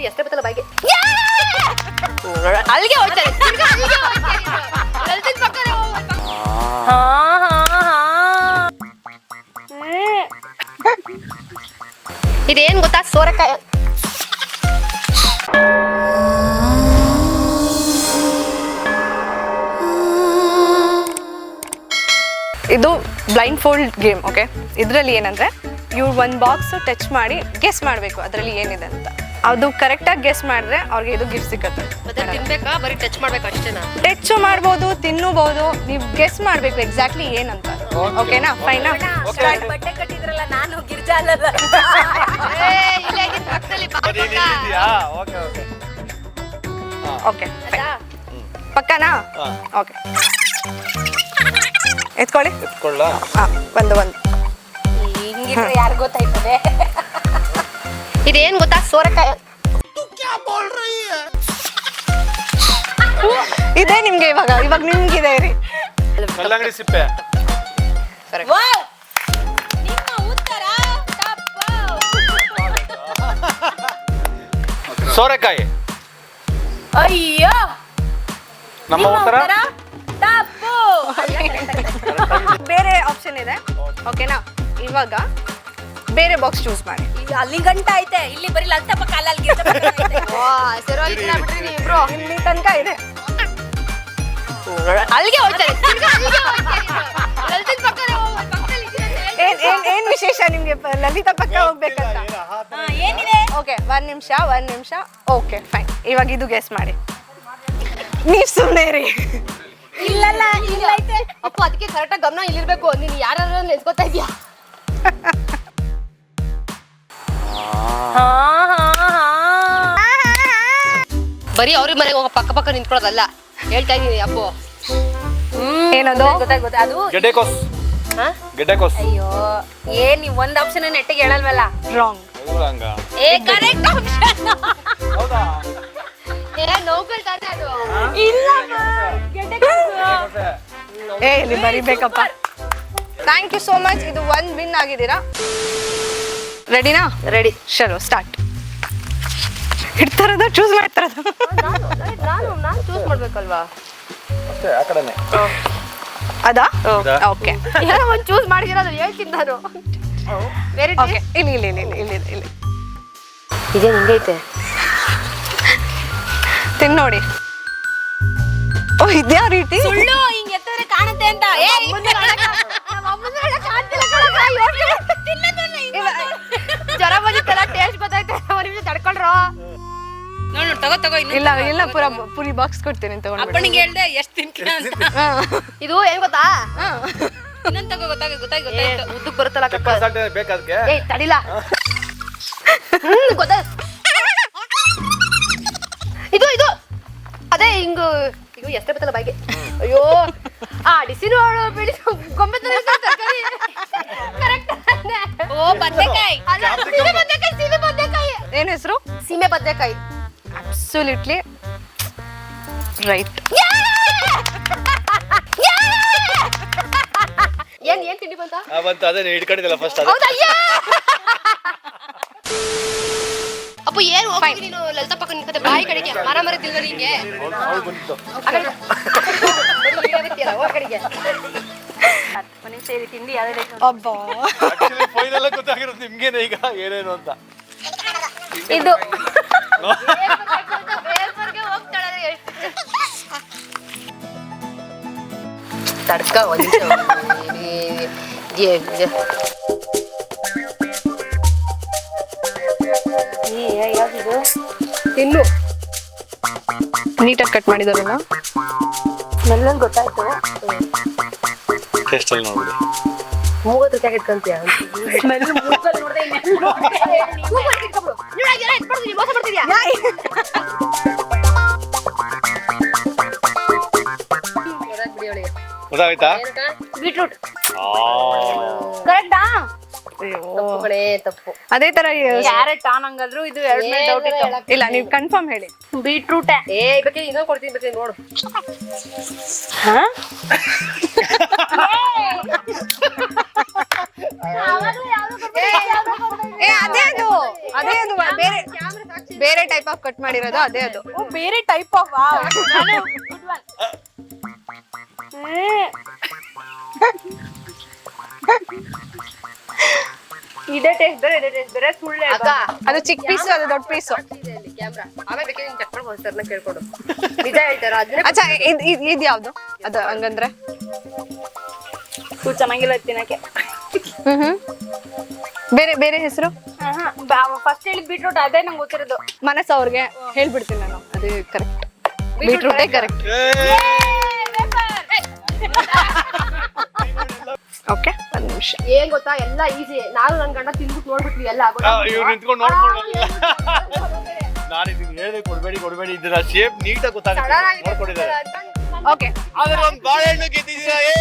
ಇವು ಎಷ್ಟೇ ಬತ್ತಲ್ಲ ಬಾಯಿಗೆ. ಅಲ್ಲಿಗೆ ಹೋಗ್ತಾರೆ ತಿರ್ಗಾ ಅಲ್ಲಿಗೆ ಹೋಗ್ತಾರೆ ಇವ್ರು. ಲಲಿತನ್ ಪಕ್ಕನೇ ಹೋಗ್ಬೇಕು. ಹಾ ಹಾ ಹಾ. ಇದೇನ್ ಗೊತ್ತಾ? ಸೋರೆಕಾಯಿ. ಇದು ಬ್ಲೈಂಡ್ ಫೋಲ್ಡ್ ಗೇಮ್ ಓಕೆ ಇದರಲ್ಲಿ ಏನಂದ್ರೆ ಇವ್ರು ಒಂದು ಬಾಕ್ಸ್ ಟಚ್ ಮಾಡಿ ಗೆಸ್ ಮಾಡಬೇಕು ಅದರಲ್ಲಿ ಏನಿದೆ ಅಂತ. ಅದು ಕರೆಕ್ಟಾಗಿ ಗೆಸ್ ಮಾಡಿದ್ರೆ ಅವ್ರಿಗೆ ಇದು ಗಿಫ್ಟ್ ಸಿಕ್ಕತ್ತೆ ಮತ್ತೆ ತಿನ್ಬೇಕಾ? ಬರೀ ಟಚ್ ಮಾಡ್ಬೇಕು ಅಷ್ಟೇನಾ? ಟಚ್ ಮಾಡ್ಬೋದು ತಿನ್ನಬಹುದು ನೀವು ಗೆಸ್ ಮಾಡಬೇಕು ಎಕ್ಸಾಕ್ಟ್ಲಿ ಏನಂತ. ಓಕೆನಾ ಫೈನಾ ಬಟ್ಟೆ ಕಟ್ಟಿದ್ರಲ್ಲ ನಾನು ಗಿರ್ಜಾ ಅಲ್ಲಲ್ಲ. ಓಕೆ ಪಕ್ಕನಾ? ಓಕೆ ಎತ್ಕೊಳ್ಳಿ. ಎತ್ಕೊಳ್ಳ? ಹಾಂ ಒಂದು ಒಂದು. ಹಿಂಗಿದ್ರೆ ಯಾರು ಗೊತ್ತಾಯ್ತದೆ? ಇದೇನ್ ಗೊತ್ತಾ? ಸೋರೆಕಾಯಿ. ಇದೇ ನಿಮ್ಗೆ ಇವಾಗ ಇವಾಗ ನಿಮ್ಗಿದೆ ರೀ. ಕಲ್ಲಂಗಡಿ ಸಿಪ್ಪೆ. ಸೋರೆಕಾಯಿ. ಅಯ್ಯೋ! ನಮ್ಮ ಉತ್ತರ? ಉತ್ತರ ಬೇರೆ ಆಪ್ಷನ್ ಇದೆ. ಓಕೆನಾ ಇವಾಗ ಬೇರೆ ಬಾಕ್ಸ್ ಚೂಸ್ ಮಾಡಿ. ಈಗ ಅಲ್ಲಿ ಗಂಟ ಐತೆ ಇಲ್ಲಿ ಬರೀ ಲಂಚಪ್ಪ ಕಾಲಲ್ಲಿ ಬಿಡ್ರಿ ನೀವು ಇಬ್ರು ಇಲ್ಲಿ ತನಕ ಇದೆ. ಅಲ್ಲಿಗೆ ಹೋಗ್ತಾರೆ. ಏನ್ ವಿಶೇಷ ನಿಮ್ಗೆ? ಲಲಿತಾ ಪಕ್ಕ ಹೋಗ್ಬೇಕಂತ ಏನಿದೆ? ಓಕೆ ಒಂದ್ ನಿಮಿಷ ಒಂದ್ ನಿಮಿಷ. ಓಕೆ ಫೈನ್ ಇವಾಗ ಇದು ಗೆಸ್ ಮಾಡಿ. ನೀವ್ ಸುಮ್ಮನೆ ರೀ ಇಲ್ಲಲ್ಲ ಇಲ್ಲ ಐತೆ. ಅಪ್ಪ ಅದಕ್ಕೆ ಕರೆಕ್ಟಾಗಿ ಗಮನ ಇಲ್ಲಿರ್ಬೇಕು. ನೀನು ಯಾರು ನೆನ್ಸ್ಕೊತಾ ಇದೀಯಾ? ಬರೀ ಅವ್ರಿಗೆ ಮನೆಗೆ ಹೋಗ ಪಕ್ಕ ಪಕ್ಕ ನಿಂತ್ಕೊಳ್ಳೋದಲ್ಲ. ಹೇಳ್ತಾ ಇದೀನಿ ಅಪ್ಪು. ಏನದು? ಗೊತ್ತಾಯ್ತು ಗೊತ್ತಾಯ್ತು. ಅದು ಗೆಡ್ಡೆಕೋಸ್ ಹಾ? ಗೆಡ್ಡೆಕೋಸ್ ಅಯ್ಯೋ ಏನ್ ನೀವ್ ಒಂದ್ ಆಪ್ಷನ್ ನೆಟ್ಟಿಗೆ ಹೇಳಲ್ವಲ್ಲ? ರಾಂಗ್ ಹಂಗ ಏ ಕರೆಕ್ಟ್ ಆಪ್ಷನ್ ಹೌದಾ? ಏ ನೌಕಲ್ ತಾನೆ ಅದು. ಇಲ್ಲ ಏ ಇಲ್ಲಿ ಬರಿಬೇಕಪ್ಪ. ಥ್ಯಾಂಕ್ ಯು ಸೋ ಮಚ್ ಇದು ಒಂದ್ ವಿನ್ ಆಗಿದ್ದೀರಾ? ರೆಡಿನಾ ರೆಡಿ ಶರು ಸ್ಟಾರ್ಟ್ ಇಡ್ತಾರದ ಚೂಸ್ ಮಾಡ್ತಾರದ. ನಾನು ನಾನು ನಾನು ಚೂಸ್ ಮಾಡ್ಬೇಕಲ್ವಾ? ಅಷ್ಟೇ ಆ ಕಡೆನೆ. ಅದಾ? ಓಕೆ ಏನೋ ಒಂದು ಚೂಸ್ ಮಾಡಿದಿರೋದು ಹೇಳ್ತೀನಿ ನಾನು. ವೆರಿ ಓಕೆ ಇಲ್ಲಿ ಇಲ್ಲಿ ಇಲ್ಲಿ ಇಲ್ಲಿ ಇಲ್ಲಿ ಇದೇ ಹಿಂಗೈತೆ? ತಿನ್ ನೋಡಿ. ಓ ಇದ್ಯಾ ರೀತಿ? ಸುಳ್ಳು ಹಿಂಗೆ ಎತ್ತರೆ ಕಾಣುತ್ತೆ ಅಂತ. ಏ ತಗೋ ಇಲ್ಲ ಇಲ್ಲ ಪೂರ ಪೂರಿ ಬಾಕ್ಸ್ ಕೊಡ್ತೀನಿ ತಗೊಂಡು ಅಪ್ಪನಿಗೆ ಹೇಳ್ದೆ ಎಷ್ಟು ತಿಂತೀನಿ ಅಂತ. ಇದು ಏನ್ ಗೊತ್ತಾ? ಇನ್ನೊಂದ್ ತಗೋ ಗೊತ್ತಾಗ ಗೊತ್ತಾಗ ಗೊತ್ತಾಯ್ತು. ಉದ್ದಕ್ ಬರುತ್ತಲ್ಲ ಸಾಲ್ಟ್ ಬೇಕಾದಕ್ಕೆ ಏ ತಡಿಲ. ಗೊತ್ತಾ? ಇದು ಇದು. ಅದೇ ಹಿಂಗ ಇದು ಎಷ್ಟೇ ಬತ್ತಲ್ಲ ಬಾಯಿಗೆ. ಅಯ್ಯೋ ಆ ಡಿಸಿನೋಳು ಬಿಡಿ ಗೊಂಬೆ ತರಕಾರಿ. ಕರೆಕ್ಟ್ ಓ ಬದನೆಕಾಯಿ. ಸೀಮೆ ಬದನೆಕಾಯಿ ಸೀಮೆ ಬದನೆಕಾಯಿ. ಏನ್ ಹೆಸರು? ಸೀಮೆ ಬದನೆಕಾಯಿ. ಅಬ್ಸಲ್ಯೂಟ್ಲಿ ರೈಟ್ ಏನ್ ಏನ್ ತಿಂಡಿ ಬಂತ? ಬಂತು ಅದೇ ಇಟ್ಕೊಂಡಿದ್ದಿಲ್ಲ ಫಸ್ಟ್ ಅದು. ಹೌದಾ? ಅಯ್ಯ! ಅಪ್ಪು ಏನ್ ನೀನು? ಲಲಿತಾ ಪಕ್ಕ ನಿಂತ ಬಾಯಿ ಕಡೆಗೆ ಮರ ನಿಂಗೆ? ಕಡೆಗೆ ಸೇರಿ ತಿಂಡಿ ಯಾವ್ದು ಅಬ್ಬಾ ಫೈನಲ್ ಗೊತ್ತಾಗಿರೋದು ನಿಮ್ಗೇನೆ ಈಗ ಏನೇನು ಅಂತ. ಇದು ತಡ್ಕ ಒಂದ್ ತಿನ್ನು. ನೀಟಾಗಿ ಕಟ್ ಮಾಡಿದಾರಲ್ಲ ಸ್ಮೆಲ್ ಗೊತ್ತಾಯ್ತು. ಟೇಸ್ಟ್ ಅಲ್ಲಿ ನೋಡ್ಬಿಡಿ. ಮೂವತ್ತು ರೂಪಾಯಿ ಇಟ್ಕೊಂತೀಯ? ಸ್ಮೆಲ್ ನೋಡ್ದೆ. ಗೊತ್ತಾಯ್ತಾ ಬೀಟ್ರೂಟ್. ಆ. ಕರೆಕ್ಟಾ? ತಪ್ಪು ಕಣೆ ತಪ್ಪು. ಅದೇ ತರ ಕ್ಯಾರೆಟ್ ಆನ್ ಹಂಗಲ್ರು ಇದು ಎರಡ್ ಮೇಲೆ ಡೌಟ್ ಇತ್ತು. ಇಲ್ಲ ನೀವು ಕನ್ಫರ್ಮ್ ಹೇಳಿ. ಬೀಟ್ರೂಟ್. ಏ ಬೇಕೇ ಇನ್ನೊಂದು ಕೊಡ್ತೀನಿ ಬೇಕೇ ನೋಡು. ಏ ಅದೇ ಅದು. ಅದೇ ಅದು ಬೇರೆ ಬೇರೆ ಟೈಪ್ ಆಫ್ ಕಟ್ ಮಾಡಿರೋದು ಅದೇ ಅದು. ಓ ಬೇರೆ ಟೈಪ್ ಆಫ್ ಇದೇ ಟೇಸ್ಟ್ ಬೇರೆ ಇದೇ ಟೇಸ್ಟ್ ಬೇರೆ ಸುಳ್ಳೆ ಅಕ್ಕ ಅದು ಚಿಕ್ಕ ಪೀಸು ಅದು ದೊಡ್ಡ ಪೀಸು ಕ್ಯಾಮ್ರಾ ಆಮೇಲೆ ಬೇಕಾದ್ರೆ ನೀನ್ ಚೆಕ್ ಮಾಡ್ಕೊಂಡು ಸರ್ನ ಕೇಳ್ಕೊಡು. ನಿಜ ಹೇಳ್ತಾರ? ಅದನ್ನೇ ಅಚ್ಚಾ ಇದ್ ಇದ್- ಇದ್ ಯಾವ್ದು? ಅದು ಹಂಗಂದ್ರೆ? ಸೂ ಚೆನ್ನಾಗಿಲ್ಲ ತಿನ್ನಕ್ಕೆ. ಹ್ಮ್ ಹ್ಮ್. ಬೇರೆ ಬೇರೆ ಹೆಸರು? ಫಸ್ಟ್ ಹೇಳಿ ಬೀಟ್ರೂಟ್ ಅದೇ ನಂಗೆ ಗೊತ್ತಿರೋದು. ಮನಸ್ಸು ಅವ್ರಿಗೆ ಹೇಳ್ಬಿಡ್ತೀನಿ ನಾನು. ಅದೇ ಕರೆಕ್ಟ್ ಬೀಟ್ರೂಟೇ ಕರೆಕ್ಟ್ ಓಕೆ ಒಂದ್ ನಿಮಿಷ. ಏನ್ ಗೊತ್ತಾ? ಎಲ್ಲ ಈಸಿ ನಾನು ನನ್ ಗಂಡ ತಿಂದ್ಬಿಟ್ಟು ನೋಡ್ಬಿಟ್ವಿ ಎಲ್ಲ ಇವ್ರು ನಿಂತ್ಕೊಂಡು ನೋಡ್ಕೊಂಡು ನಾನು ಇದನ್ನ ಹೇಳ್ದೆ ಕೊಡ್ಬೇಡಿ ಕೊಡ್ಬೇಡಿ. ಇದನ್ನ ಶೇಪ್ ನೀಟಾಗಿ ಗೊತ್ತಾಗುತ್ತೆ. ನೋಡ್ಕೊಂಡಿದ್ದಾರೆ. ಓಕೆ ಆದ್ರೆ ಒಂದ್ ಬಾಳೆಹಣ್ಣು ಗೆದ್ದಿದ್ದೀರಾ? ಏ!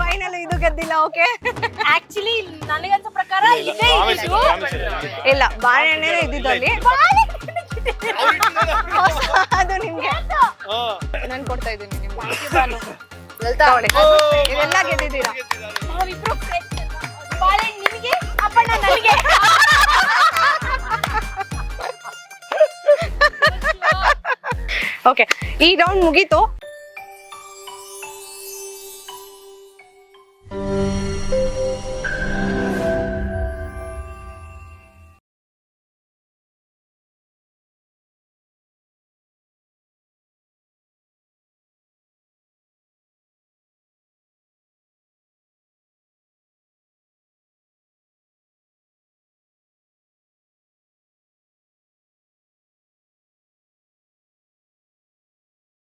ಫೈನಲ್ ಇದು ಗೆದ್ದಿಲ್ಲ ಓಕೆ ಆಕ್ಚುಲಿ ನನಗಂತ ಪ್ರಕಾರ ಇದೇ ಇದು ಇಲ್ಲ, ಬಾಳೆಹಣ್ಣೇ ಇಲ್ಲ. ಇಲ್ಲ ಬಾಳೆಹಣ್ಣೆ ಇದ್ದಿದ್ದು ಅಲ್ಲಿ. ಅದು ನಿಮ್ಗೆ. ಹಾ. ನಾನು ಕೊಡ್ತಾ ಇದ್ದೀನಿ ನಿಮ್ಗೆ. ತಗೊಳ್ಳಿ. ಇದೆಲ್ಲ ಗೆದ್ದಿದ್ದೀರಾ? ನಾವಿಬ್ರು friends. ಬಾಳೆಹಣ್ಣು ನಿಮಗೆ? ಅಪ್ಪಣ್ಣ ನನಗೆ? ಓಕೆ ಈ ರೌಂಡ್ ಮುಗೀತು.